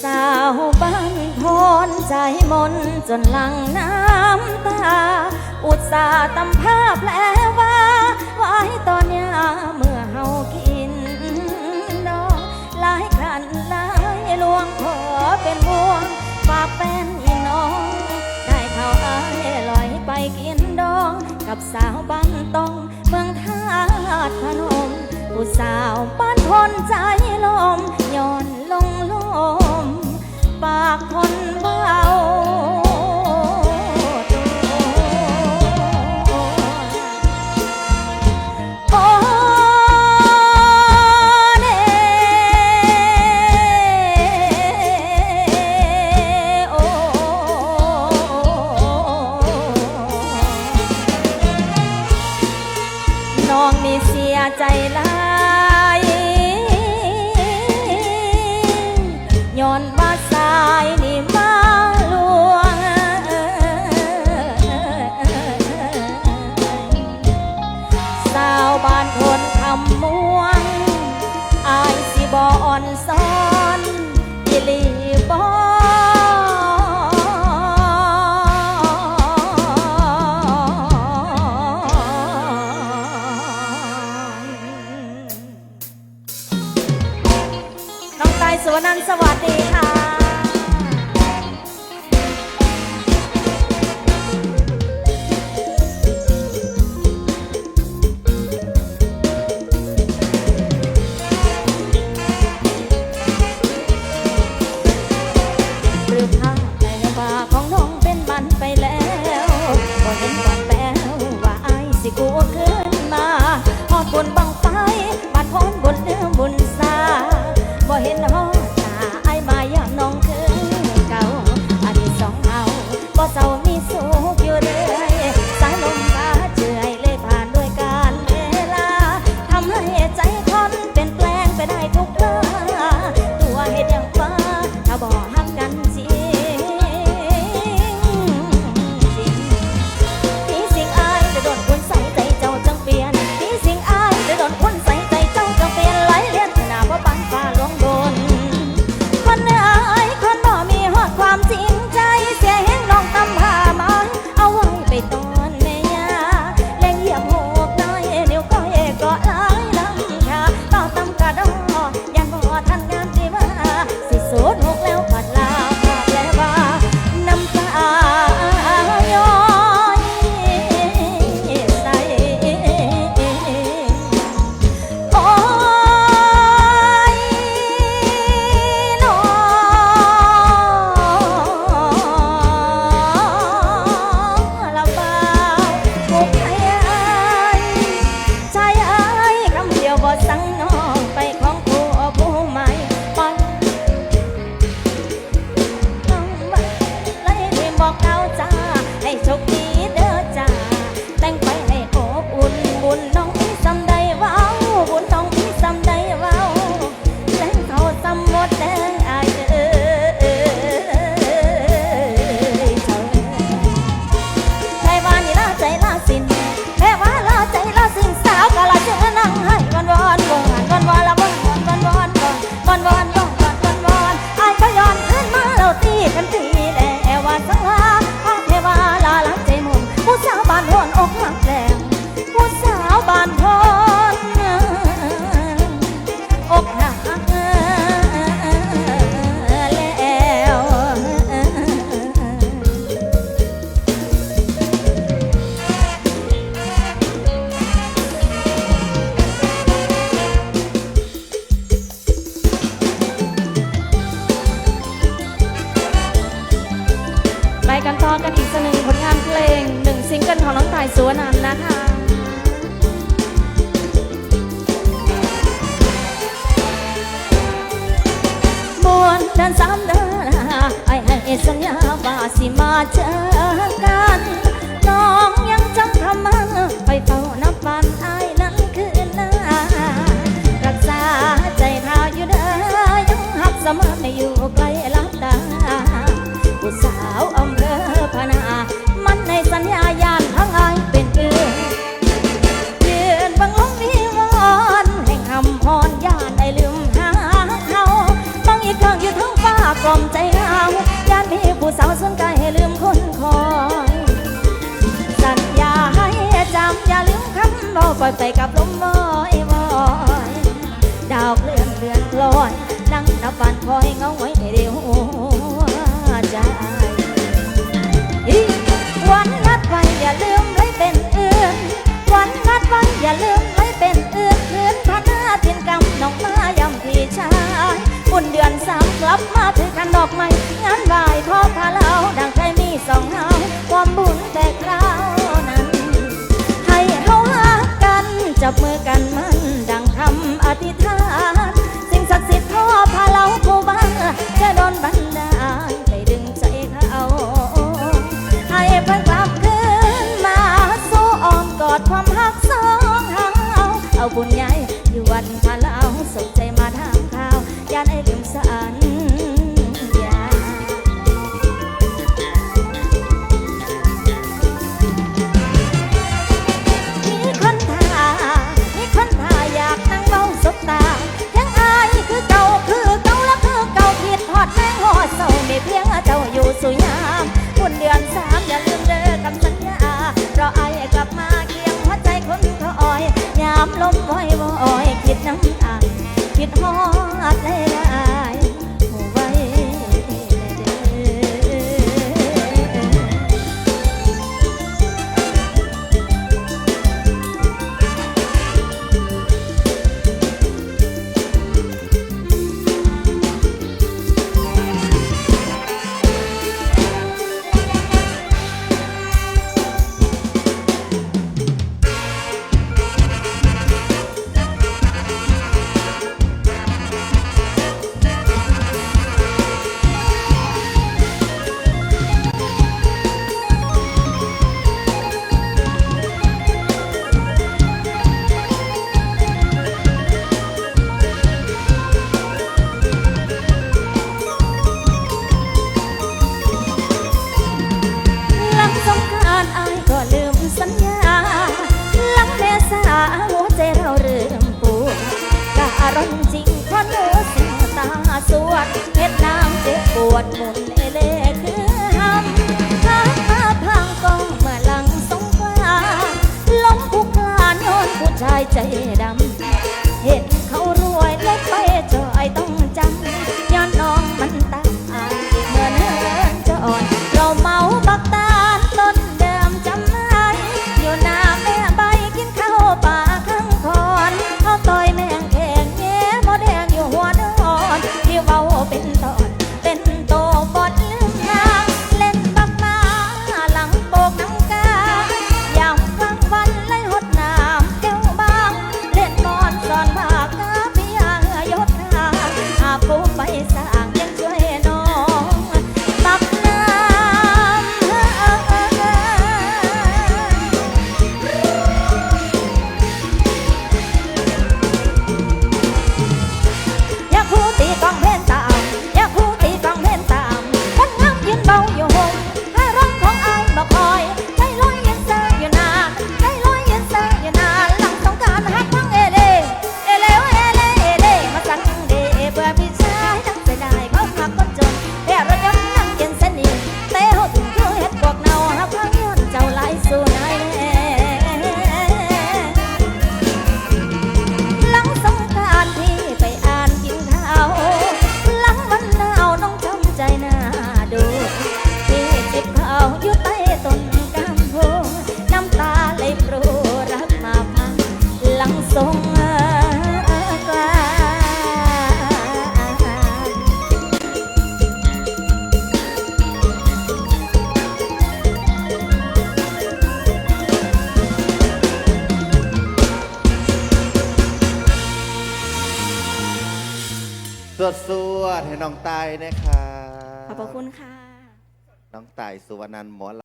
สาวบ้านทอนใจมนจนหลังน้ำตา อุตสาห์ตำภาพแผลว่าไว้ตอนยาเมื่อเฮากินดอกหลายขันหลายลวงขอเป็นวงฝากเป็นอีน้อง ได้ข่าวอายลอยไปกินดอง กับสาวบ้านตองเมืองทาดพนมผู้สาวบ้านทนใจลมย้อน จากคนเบาน้องนี่เสียใจละ สุวนันสวัสดีค่ะ ปลื้มภาพในนว่าของน้องเป็นบันไปแล้วบ่เห็นบันแล้วว่าไอ้สิกูขึ้นมาฮอดบนบังไฟบาดพรบนเนื้อบนสาบ่เห็นฮอด กันอีกสักหนึ่งผลงานเพลงหนึ่งซิงเกิลของน้องตายสุวรรณันนะคะมวนเดินสามเดินไอ้ไอ้สัญญาว่าสิมาเจอกัน น้องยังจำคำมันานได้ลืมหาเขาต้องอีกครื่องอยู่ทั้งฟ้ากล่อมใจเอาญาติมีผู้สาวสนกายให้ลืมคนคอย สัญญาให้จำอย่าลืมคำบอกปล่อยไปกับลมมอยมอยดาวเลื่อนเลือนลอย นั่งนับวันคอยเงาไว้ในเดียว จับมือ hoa lên what more? con bé สวดสดใน้องไตนะครับขอบพระคุณค่ะ น้องไตสุวรรณันหมอลำ